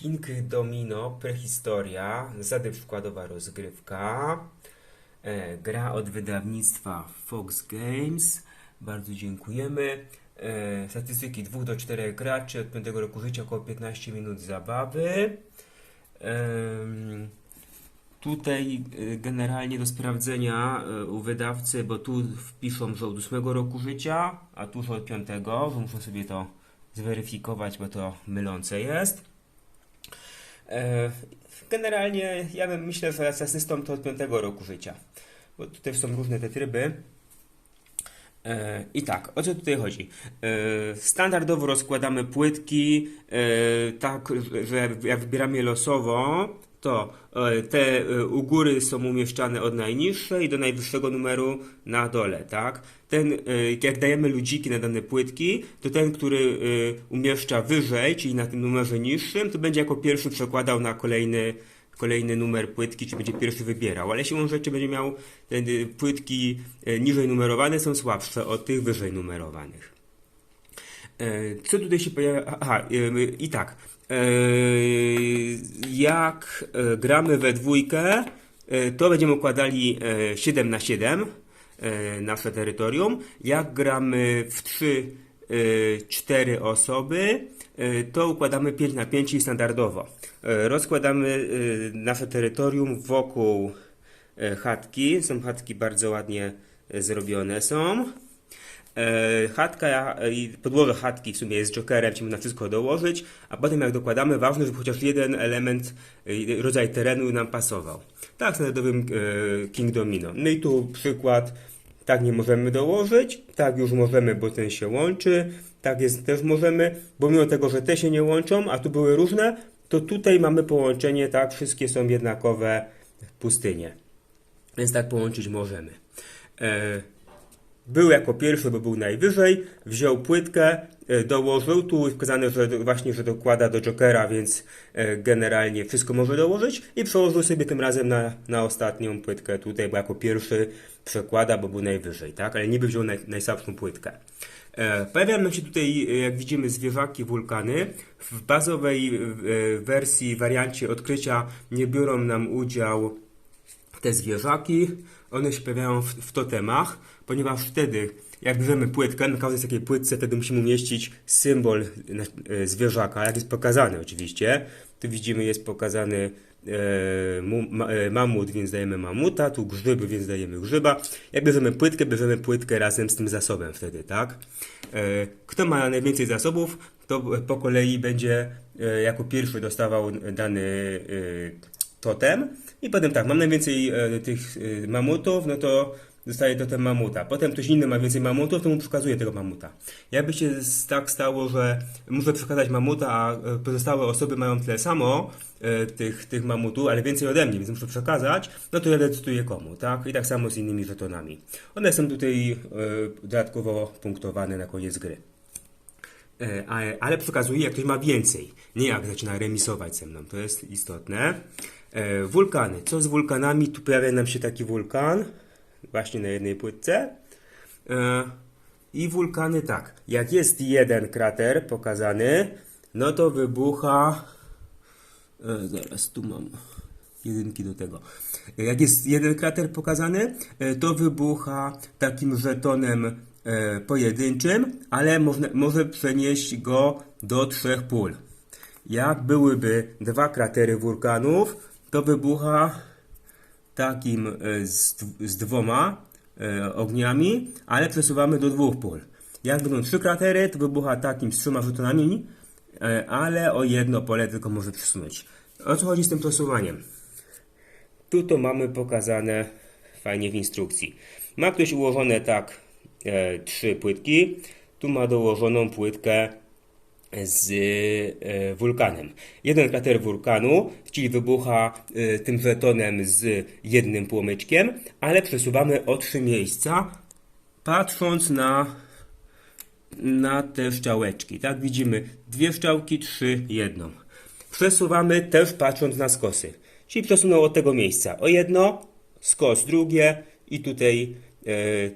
King Domino, prehistoria, zasady przykładowa rozgrywka, e, gra od wydawnictwa Fox Games, bardzo dziękujemy. E, statystyki 2 do 4 graczy, od 5 roku życia około 15 minut zabawy. Em, Tutaj e, generalnie do sprawdzenia e, u wydawcy, bo tu wpiszą, że od 8 roku życia, a tu, że od 5, że muszą sobie to zweryfikować, bo to mylące jest. E, Generalnie ja bym myślę, że z asystą to od 5 roku życia, bo tutaj są różne te tryby. E, I tak, o co tutaj chodzi? E, Standardowo rozkładamy płytki tak, że jak wybieramy je losowo, to e, te e, u góry są umieszczane od najniższej do najwyższego numeru na dole, tak? Ten, e, jak dajemy ludziki na dane płytki, to ten, który umieszcza wyżej, czyli na tym numerze niższym, to będzie jako pierwszy przekładał na kolejny, kolejny numer płytki, czy będzie pierwszy wybierał. Ale siłą rzeczy będzie miał te płytki niżej numerowane są słabsze od tych wyżej numerowanych. E, Co tutaj się pojawia? Aha, e, i tak. E, Jak gramy we dwójkę, to będziemy układali e, 7 na 7 e, nasze terytorium. Jak gramy w 3, 4 osoby, to układamy 5 na 5 i standardowo. Rozkładamy nasze terytorium wokół chatki. Są chatki bardzo ładnie zrobione są. E, chatka e, i podłoże chatki w sumie jest jokerem, musimy na wszystko dołożyć, a potem jak dokładamy, ważne, żeby chociaż jeden element, e, rodzaj terenu nam pasował. Tak w standardowym King Domino. No i tu przykład, tak nie możemy dołożyć, tak już możemy, bo ten się łączy, tak jest też możemy, bo mimo tego, że te się nie łączą, a tu były różne, to tutaj mamy połączenie, tak, wszystkie są jednakowe pustynie. Więc tak połączyć możemy. Był jako pierwszy, bo był najwyżej, wziął płytkę, e, dołożył, tu wskazane, że właśnie, że dokłada do Jokera, więc e, generalnie wszystko może dołożyć i przełożył sobie tym razem na, na ostatnią płytkę tutaj, bo jako pierwszy przekłada, bo był najwyżej, tak? Ale niby wziął naj, najsłabszą płytkę. E, Pojawiają się tutaj, jak widzimy, zwierzaki, wulkany. W bazowej wersji, wariancie odkrycia nie biorą nam udział te zwierzaki, one się pojawiają w, w totemach, ponieważ wtedy, jak bierzemy płytkę, na każdej takiej płytce, wtedy musimy umieścić symbol e, zwierzaka, jak jest pokazany oczywiście. Tu widzimy, jest pokazany e, mu, ma, e, mamut, więc dajemy mamuta, tu grzyby, więc dajemy grzyba. Jak bierzemy płytkę, bierzemy płytkę razem z tym zasobem wtedy, tak? E, kto ma najwięcej zasobów, to po kolei będzie e, jako pierwszy dostawał dany e, totem i potem tak, mam najwięcej e, tych e, mamutów, no to dostaję totem mamuta. Potem ktoś inny ma więcej mamutów, to mu przekazuje tego mamuta. Jakby się tak stało, że muszę przekazać mamuta, a e, pozostałe osoby mają tyle samo tych, tych mamutów, ale więcej ode mnie, więc muszę przekazać, no to ja decyduję komu, tak? I tak samo z innymi żetonami. One są tutaj dodatkowo punktowane na koniec gry. Ale- przekazuje, jak ktoś ma więcej. Nie jak zaczyna remisować ze mną. To jest istotne. E, Wulkany. Co z wulkanami? Tu pojawia nam się taki wulkan. Właśnie na jednej płytce. E, I wulkany tak. Jak jest jeden krater pokazany, no to wybucha. E, zaraz tu mam jedynki do tego. Jak jest jeden krater pokazany, to wybucha takim żetonem pojedynczym, ale może przenieść go do trzech pól. Jak byłyby dwa kratery wulkanów, to wybucha takim e, z, dw- z dwoma e, ogniami, ale przesuwamy do dwóch pól. Jak będą trzy kratery, to wybucha takim z trzema żetonami, e, ale o jedno pole tylko może przesunąć. O co chodzi z tym przesuwaniem? Tu to mamy pokazane fajnie w instrukcji. Ma ktoś ułożone tak e, trzy płytki. Tu ma dołożoną płytkę z e, wulkanem. Jeden krater wulkanu, czyli wybucha e, tym żetonem z jednym płomyczkiem, ale przesuwamy o trzy miejsca, patrząc na na te szczałeczki. Tak, widzimy dwie szczałki, trzy, jedną. Przesuwamy też patrząc na skosy. Czyli przesunął od tego miejsca o jedno, skos drugie i tutaj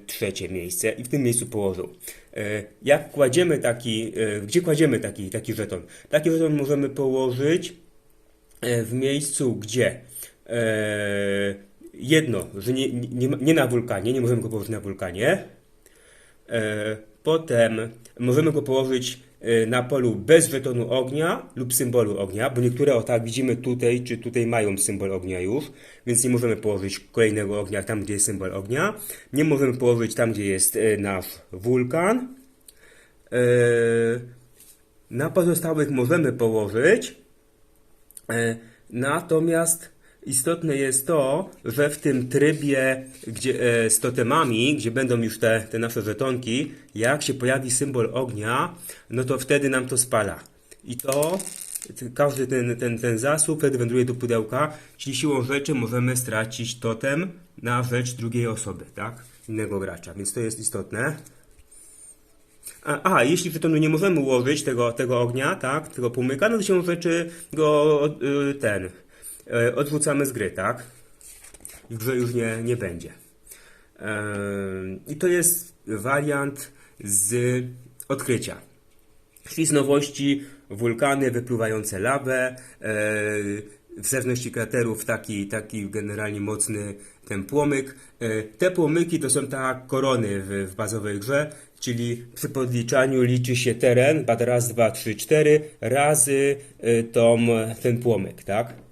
trzecie miejsce i w tym miejscu położył. E, jak kładziemy taki, e, gdzie kładziemy taki, taki żeton? Taki żeton możemy położyć e, w miejscu, gdzie e, jedno, że nie, nie, nie na wulkanie, nie możemy go położyć na wulkanie, e, potem możemy go położyć e, na polu bez żetonu ognia lub symbolu ognia, bo niektóre, o tak widzimy tutaj, czy tutaj mają symbol ognia już, więc nie możemy położyć kolejnego ognia tam, gdzie jest symbol ognia. Nie możemy położyć tam, gdzie jest e, nasz wulkan. E, Na pozostałych możemy położyć, natomiast istotne jest to, że w tym trybie gdzie, e, z totemami, gdzie będą już te, te nasze żetonki, jak się pojawi symbol ognia, no to wtedy nam to spala. I to każdy ten, ten, ten zasób wtedy wędruje do pudełka, czyli siłą rzeczy możemy stracić totem na rzecz drugiej osoby, tak? Innego gracza, więc to jest istotne. A, a jeśli żetonu nie możemy ułożyć tego, tego ognia, tak, tego płomyka, no to się rzeczy go y, ten odrzucamy z gry, tak? W grze już nie, nie będzie. Em, I to jest wariant z odkrycia. Czyli z nowości wulkany wypływające lawę, e, w zależności kraterów taki, taki generalnie mocny ten płomyk. E, te płomyki to są tak korony w, w bazowej grze, czyli przy podliczaniu liczy się teren, raz, dwa, trzy, cztery, razy e, tą, ten płomyk, tak?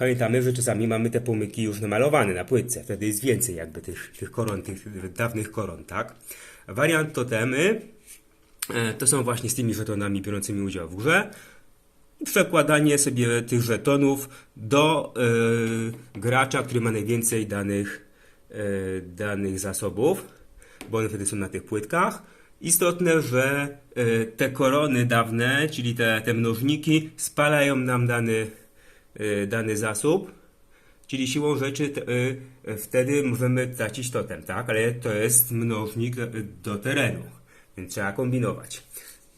Pamiętamy, że czasami mamy te płomyki już namalowane na płytce, wtedy jest więcej jakby tych, tych koron, tych dawnych koron, tak? Wariant totemy E, To są właśnie z tymi żetonami biorącymi udział w grze. Przekładanie sobie tych żetonów do e, gracza, który ma najwięcej danych, e, danych zasobów, bo one wtedy są na tych płytkach. Istotne, że te korony dawne, czyli te, te mnożniki, spalają nam dany, dany zasób. Czyli siłą rzeczy y, wtedy możemy tracić totem, tak? Ale to jest mnożnik do, do terenu, więc trzeba kombinować.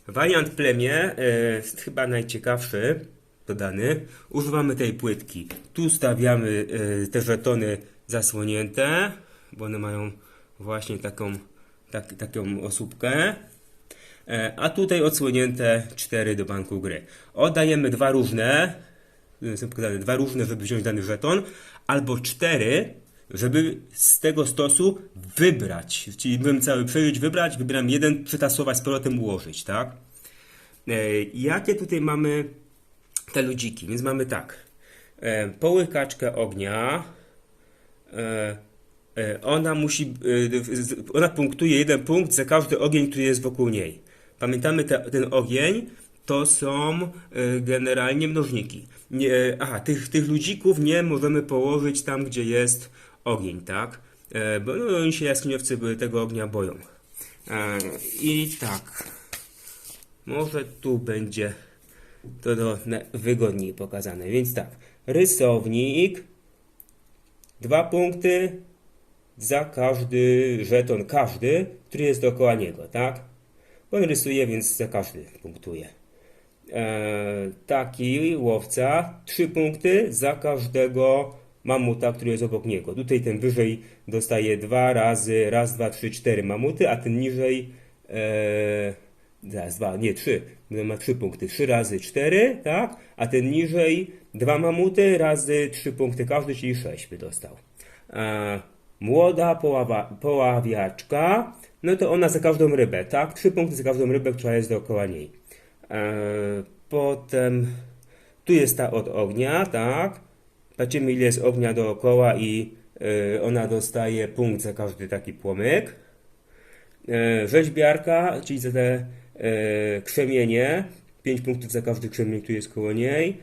Wariant plemię, y, chyba najciekawszy dodany. Używamy tej płytki. Tu stawiamy y, te żetony zasłonięte, bo one mają właśnie taką, tak, taką osóbkę. E, A tutaj odsłonięte 4 do banku gry. Oddajemy dwa różne, y, są pokazane dwa różne, żeby wziąć dany żeton, albo cztery, żeby z tego stosu wybrać. Czyli bym cały przejąć, wybrać, wybieram jeden, przetasować, z powrotem ułożyć, tak? E, Jakie tutaj mamy te ludziki? Więc mamy tak. E, Połykaczkę ognia. E, Ona musi, ona punktuje jeden punkt za każdy ogień, który jest wokół niej. Pamiętamy te, ten ogień to są e, generalnie mnożniki. Nie, aha, tych, tych ludzików nie możemy położyć tam, gdzie jest ogień, tak? E, Bo no, oni się jaskiniowcy tego ognia boją. E, I tak. Może tu będzie to do, wygodniej pokazane. Więc tak. Rysownik. Dwa punkty za każdy żeton, każdy, który jest dookoła niego, tak? On rysuje, więc za każdy punktuje. E, taki łowca, trzy punkty za każdego mamuta, który jest obok niego. Tutaj ten wyżej dostaje dwa razy, raz, dwa, trzy, cztery mamuty, a ten niżej, e, zaraz, dwa, nie, trzy, bo ma trzy punkty, trzy razy cztery, tak? A ten niżej dwa mamuty razy trzy punkty każdy, czyli sześć by dostał. E, młoda poława, poławiaczka, no to ona za każdą rybę, tak? Trzy punkty za każdą rybę, która jest dookoła niej. E, potem tu jest ta od ognia, tak? Patrzymy ile jest ognia dookoła i e, ona dostaje punkt za każdy taki płomyk. E, rzeźbiarka, czyli za te krzemienie, 5 punktów za każdy krzemień, który jest koło niej.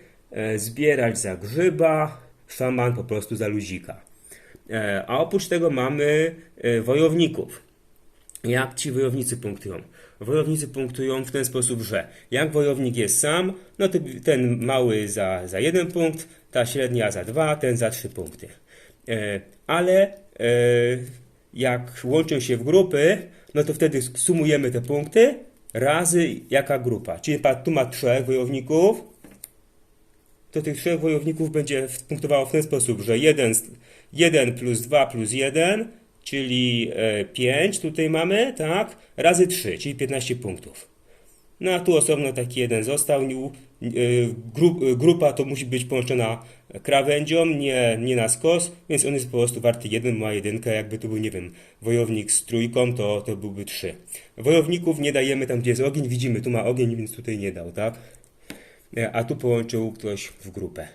Zbierać za grzyba, szaman po prostu za luzika. A oprócz tego mamy wojowników. Jak ci wojownicy punktują? Wojownicy punktują w ten sposób, że jak wojownik jest sam, no to ten mały za, za jeden punkt, ta średnia za dwa, ten za trzy punkty. E, ale e, jak łączą się w grupy, no to wtedy sumujemy te punkty razy jaka grupa. Czyli tu ma trzech wojowników, to tych trzech wojowników będzie punktowało w ten sposób, że 1, 1 plus 2 plus 1, czyli 5 tutaj mamy, tak, razy 3, czyli 15 punktów. No a tu osobno taki jeden został. Gru, y, grupa to musi być połączona krawędzią, nie, nie na skos, więc on jest po prostu warty jeden, ma jedynkę. Jakby tu był, nie wiem, wojownik z trójką, to, to byłby trzy. Wojowników nie dajemy tam, gdzie jest ogień. Widzimy, tu ma ogień, więc tutaj nie dał, tak? E, A tu połączył ktoś w grupę.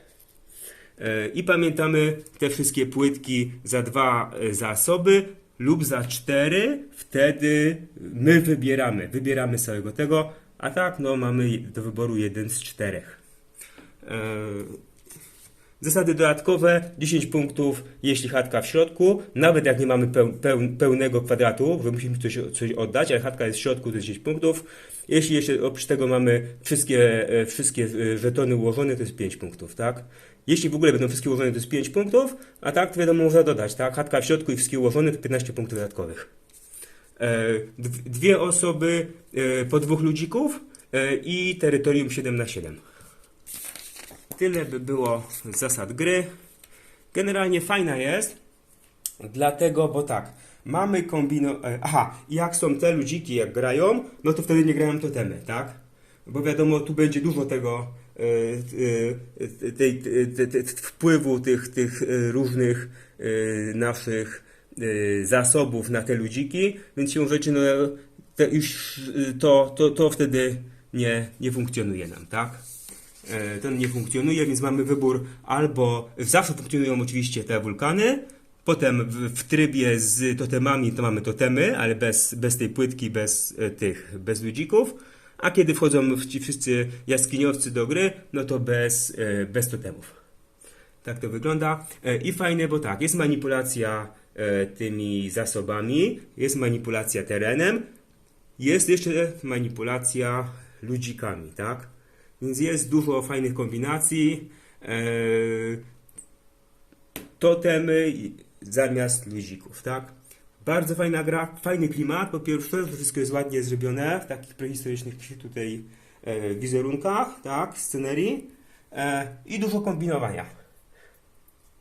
E, I pamiętamy te wszystkie płytki za dwa e, zasoby lub za cztery, wtedy my wybieramy, wybieramy całego tego, a tak no mamy do wyboru jeden z czterech. E, Zasady dodatkowe 10 punktów, jeśli chatka w środku, nawet jak nie mamy peł, peł, pełnego kwadratu, że musimy coś, coś oddać, ale chatka jest w środku, to jest 10 punktów. Jeśli jeszcze oprócz tego mamy wszystkie, wszystkie żetony ułożone, to jest 5 punktów, tak? Jeśli w ogóle będą wszystkie ułożone, to jest 5 punktów, a tak to wiadomo, można dodać, tak? Chatka w środku i wszystkie ułożone, to 15 punktów dodatkowych. E, dw- Dwie osoby e, po dwóch ludzików e, i terytorium 7 na 7 Tyle by było zasad gry. Generalnie fajna jest, dlatego, bo tak, mamy kombino... Aha, jak są te ludziki, jak grają, no to wtedy nie grają totemy, tak? Bo wiadomo, tu będzie dużo tego tej, te, te, te, wpływu tych, tych e, różnych e, naszych e, zasobów na te ludziki, więc siłą rzeczy, no, już to, to, to wtedy nie, nie funkcjonuje nam, tak? Ten nie funkcjonuje, więc mamy wybór albo zawsze funkcjonują oczywiście te wulkany, potem w, w trybie z totemami to mamy totemy, ale bez, bez tej płytki, bez tych, bez ludzików, a kiedy wchodzą ci wszyscy jaskiniowcy do gry, no to bez, e, bez totemów. Tak to wygląda. E, I fajne, bo tak, jest manipulacja e, tymi zasobami, jest manipulacja terenem, jest jeszcze manipulacja ludzikami, tak? Więc jest dużo fajnych kombinacji. Totemy zamiast luzików, tak? Bardzo fajna gra, fajny klimat. Po pierwsze, że wszystko jest ładnie zrobione w takich prehistorycznych tutaj e, wizerunkach, tak? Scenerii. E, I dużo kombinowania.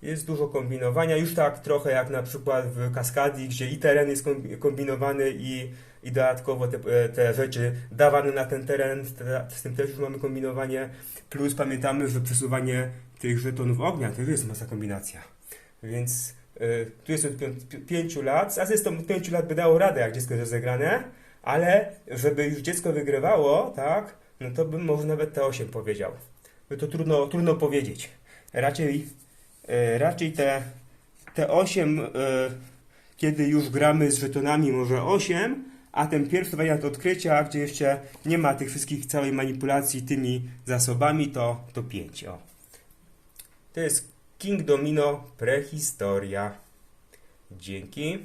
Jest dużo kombinowania, już tak trochę jak na przykład w Kaskadii, gdzie i teren jest kombi- kombinowany i, i dodatkowo te, e, te rzeczy dawane na ten teren, te, z tym też już mamy kombinowanie. Plus pamiętamy, że przesuwanie tych żetonów ognia też jest masa kombinacja. Więc e, tu jest od pią- pi- pięciu lat, z tą pięciu lat by dało radę, jak dziecko jest rozegrane, ale żeby już dziecko wygrywało, tak, no to bym może nawet te 8 powiedział. Bo to trudno, trudno powiedzieć. Raczej E, raczej te, te 8, e, kiedy już gramy z żetonami, może 8, a ten pierwszy wariant odkrycia, gdzie jeszcze nie ma tych wszystkich całej manipulacji tymi zasobami, to, to 5. O. To jest King Domino Prehistoria. Dzięki.